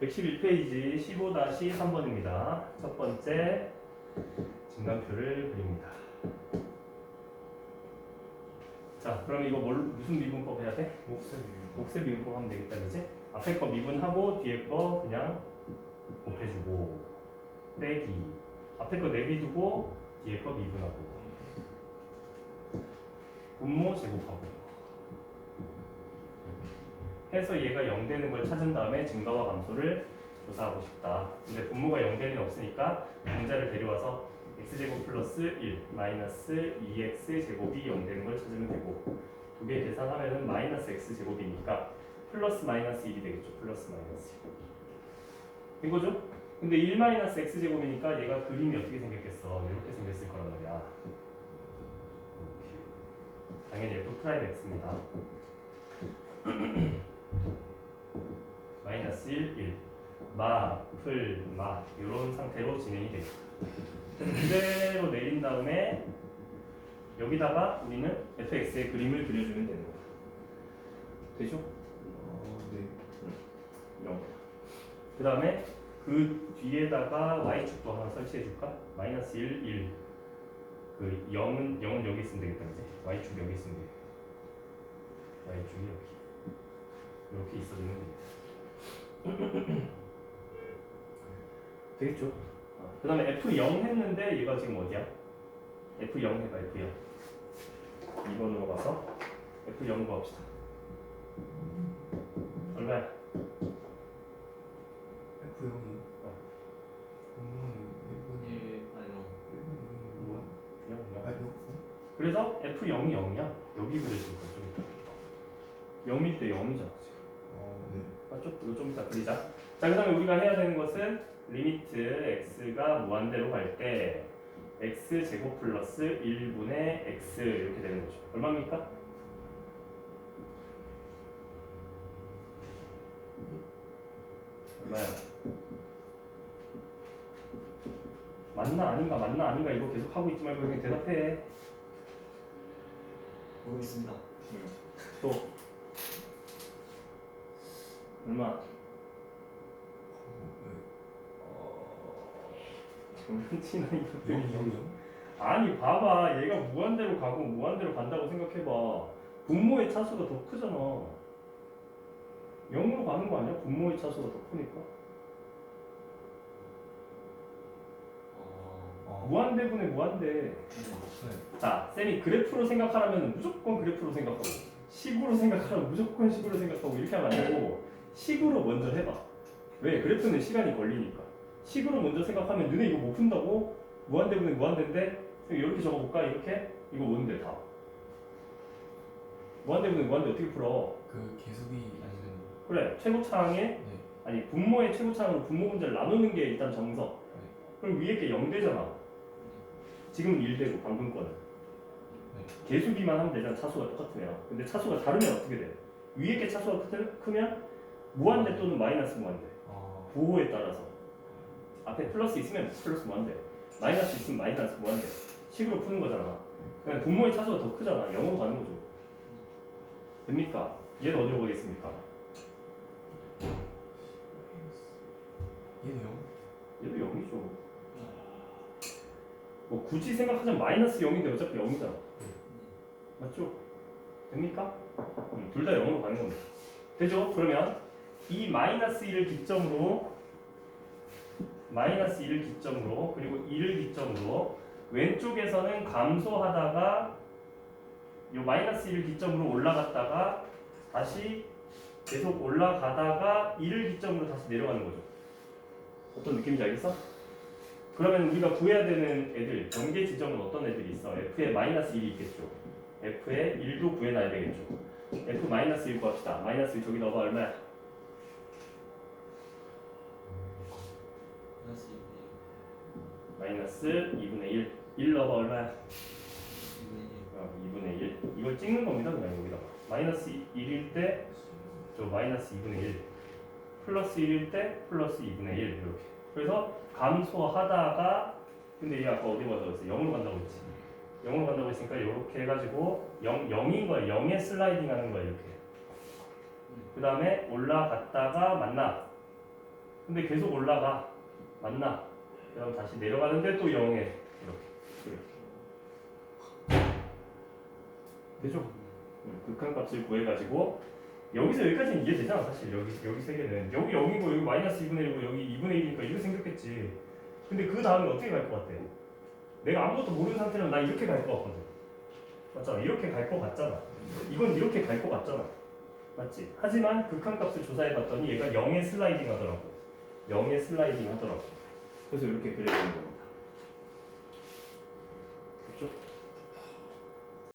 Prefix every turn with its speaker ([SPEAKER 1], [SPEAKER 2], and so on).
[SPEAKER 1] 111페이지 15-3번입니다. 첫 번째 증강표를 그립니다. 자, 그럼 이거 뭘, 무슨 미분법 해야 돼?
[SPEAKER 2] 목소리
[SPEAKER 1] 곱셈 미분법 하면 되겠다, 그지? 앞에 거 미분하고 뒤에 거 그냥 곱해주고 빼기 앞에 거 내비두고 뒤에 거 미분하고 분모 제곱하고 해서 얘가 0 되는 걸 찾은 다음에 증가와 감소를 조사하고 싶다. 근데 분모가 0 되는 게 없으니까 분자를 데려와서 x제곱 플러스 1 마이너스 2x 제곱이 0 되는 걸 찾으면 되고 두 개 계산하면은 마이너스 x 제곱이니까 플러스 마이너스 1이 되겠죠. 플러스 마이너스 1. 이거죠? 근데 1 마이너스 x 제곱이니까 얘가 그림이 어떻게 생겼겠어? 이렇게 생겼을 거란 말이야. 당연히 f 프라임 x입니다. 마이너스 1, 1. 마, 풀, 마 이런 상태로 진행이 되죠. 그대로 내린 다음에 여기다가 우리는 fx의 그림을 그려주면 되는 거야. 되죠?
[SPEAKER 2] 어 네
[SPEAKER 1] 이런 거. 그 다음에 그 뒤에다가 y축도 하나 설치해 줄까? 마이너스 1, 1. 그 0은, 0은 여기 있으면 되겠다, 이제. y축 여기 있으면 되겠다. y축이 여기. 이렇게 있어주면 되겠다. 되겠죠? 그 다음에 F0 했는데 얘가 지금 어디야? F0 해봐, F0. 2번으로 가서 F0 구합시다. 얼마야?
[SPEAKER 2] F 영이
[SPEAKER 1] 어.
[SPEAKER 2] 공무원은 1번이
[SPEAKER 3] 예, 아니요.
[SPEAKER 2] 1번이 뭐야?
[SPEAKER 1] 그냥
[SPEAKER 2] 아
[SPEAKER 1] 0.
[SPEAKER 2] 영?
[SPEAKER 1] 그래서 F0이 0이야. 여기 그려줄 거야, 좀 이따. 0일 때 0이잖아, 지금. 맞죠? 이거 좀 이따 그리자. 자, 그 다음에 우리가 해야 되는 것은 리미트 x가 무한대로 갈 때 x 제곱 플러스 1분의 x 이렇게 되는 거죠. 얼마입니까? 얼마야? 맞나 아닌가 맞나 아닌가 이거 계속 하고 있지 말고 그냥 대답해.
[SPEAKER 3] 모르겠습니다.
[SPEAKER 1] 또 얼마? 장난치나 이것들이
[SPEAKER 2] 영이 영이요?
[SPEAKER 1] 아니 봐봐 얘가 무한대로 가고 무한대로 간다고 생각해봐 분모의 차수가 더 크잖아 0으로 가는 거 아니야? 분모의 차수가 더 크니까 무한대분의 무한대
[SPEAKER 3] 네.
[SPEAKER 1] 네자 쌤이 그래프로 생각하라면 무조건 그래프로 생각하고 식으로 생각하라면 무조건 식으로 생각하고 이렇게 하면 안 되고 식으로 먼저 해봐 왜? 그래프는 시간이 걸리니까 식으로 먼저 생각하면 너네 이거 못 푼다고? 무한대분의 무한대인데 쌤 이렇게 적어볼까? 이렇게? 이거 뭔데 다 무한대분의 무한대 어떻게 풀어?
[SPEAKER 2] 그 계속이 아니면
[SPEAKER 1] 그래 최고차항에
[SPEAKER 2] 네
[SPEAKER 1] 아니 분모의 최고차항으로 분모 분자를 나누는 게 일단 정석
[SPEAKER 2] 네.
[SPEAKER 1] 그럼 위에 게0 되잖아 지금은 1 되고 방금 거는
[SPEAKER 2] 네.
[SPEAKER 1] 개수비만 하면 되잖아 차수가 똑같으면 근데 차수가 다르면 어떻게 돼? 위에 게 차수가 크- 크면 무한대 또는 마이너스 무한대
[SPEAKER 2] 아
[SPEAKER 1] 부호에 따라서 앞에 플러스 있으면 플러스 무한대 마이너스 있으면 마이너스 무한대 식으로 푸는 거잖아 그냥 분모의 차수가 더 크잖아 0으로 가는 거죠 됩니까? 얘는 어디로 가겠습니까?
[SPEAKER 2] 얘는 영?
[SPEAKER 1] 얘도 0이죠 뭐 굳이 생각하자면 마이너스 0인데 어차피 0이잖아 맞죠? 됩니까? 음, 둘다 0으로 가는 겁니다. 되죠? 그러면 이 마이너스 1을 기점으로 마이너스 1을 기점으로 그리고 1을 기점으로 왼쪽에서는 감소하다가 요 마이너스 1을 기점으로 올라갔다가 다시 계속 올라가다가 1을 기점으로 다시 내려가는 거죠. 어떤 느낌인지 알겠어? 그러면 우리가 구해야 되는 애들 경계 지점은 어떤 애들이 있어? F에 마이너스 1이 있겠죠. F에 1도 구해놔야 되겠죠. F 마이너스 1 구합시다. 마이너스 1 저기 넣어봐 얼마야?
[SPEAKER 3] 플러스
[SPEAKER 1] 마이너스 2분의 1. 1 넣어봐 얼마야?
[SPEAKER 3] 2분의
[SPEAKER 1] 어, 2분의 1. 이걸 찍는 겁니다. 그냥 여기다가. 마이너스 1일 때 저 마이너스 2분의 1. 플러스 1일 때 플러스 2분의 1 이렇게. 그래서 감소하다가 근데 얘 아까 어디 가자고 했어? 0으로 간다고 했지. 0으로 간다고 했으니까 이렇게 해가지고 0, 0인 거야. 0에 슬라이딩 하는 거야 이렇게. 그 다음에 올라갔다가 만나. 근데 계속 올라가 맞나? 그다음 다시 내려가는데 또 0에 이렇게 이렇게. 되죠? 음, 극한값을 구해가지고 여기서 여기까지는 이해되잖아 사실. 여기 여기 세 개는. 여기 0이고 여기 마이너스 2분의 1이고 여기 2분의 1이니까 이렇게 생겼겠지. 근데 그 다음에 어떻게 갈 것 같아? 내가 아무것도 모르는 상태로 나 이렇게 갈 것 같거든. 맞잖아. 이렇게 갈 것 같잖아. 이건 이렇게 갈 것 같잖아. 맞지? 하지만 극한값을 조사해봤더니 얘가 0에 슬라이딩 하더라고. 0에 슬라이딩 하더라고 그래서 이렇게 그려보는 거야